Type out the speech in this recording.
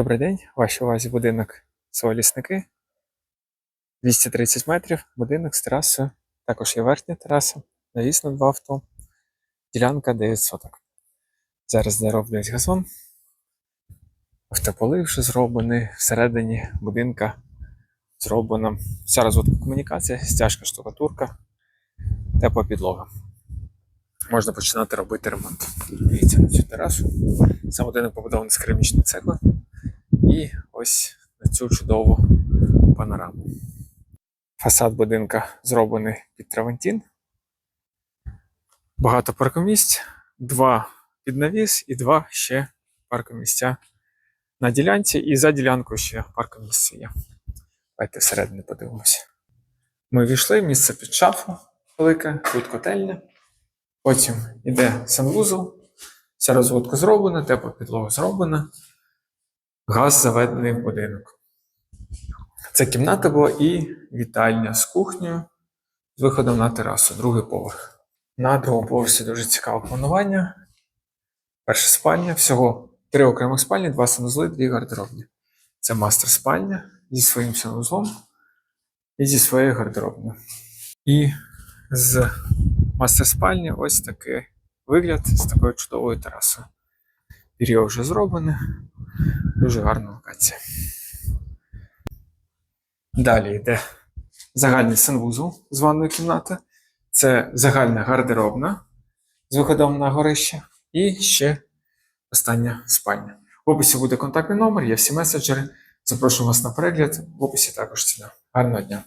Добрий день, вашій увазі будинок село Лісники. 230 метрів, будинок з терасою. Також є верхня тераса, навіс на два авто. Ділянка 9 соток. Зараз зароблять газон. Автополив вже зроблений. Всередині будинка зроблена вся розводка комунікація, стяжка штукатурка, тепла підлога. Можна починати робити ремонт. Дивіться на цю терасу. Сам будинок побудований з керамічної цегли. І ось на цю чудову панораму. Фасад будинка зроблений під травантін. Багато паркомісць, два під навіс і два ще паркомісця на ділянці, і за ділянкою ще паркомісце є. Давайте всередині подивимося. Ми війшли, місце під шафу велике, тут котельня. Потім йде санвузол, вся розводка зроблена, тепла підлога зроблена газ заведений в будинок. Це кімната була і вітальня з кухнею з виходом на терасу, другий поверх. На другому поверсі дуже цікаве планування. Перша спальня, всього три окремих спальні, два санузли, дві гардеробні. Це мастер спальня зі своїм санузлом і зі своєю гардеробною. І з мастер спальні ось такий вигляд з такою чудовою терасою. Пір'я вже зроблене. Дуже гарна локація. Далі йде загальний санвузол з ванною кімнати. Це загальна гардеробна з виходом на горище. І ще остання спальня. В описі буде контактний номер, є всі меседжери. Запрошую вас на перегляд. В описі також ціна. Гарного дня!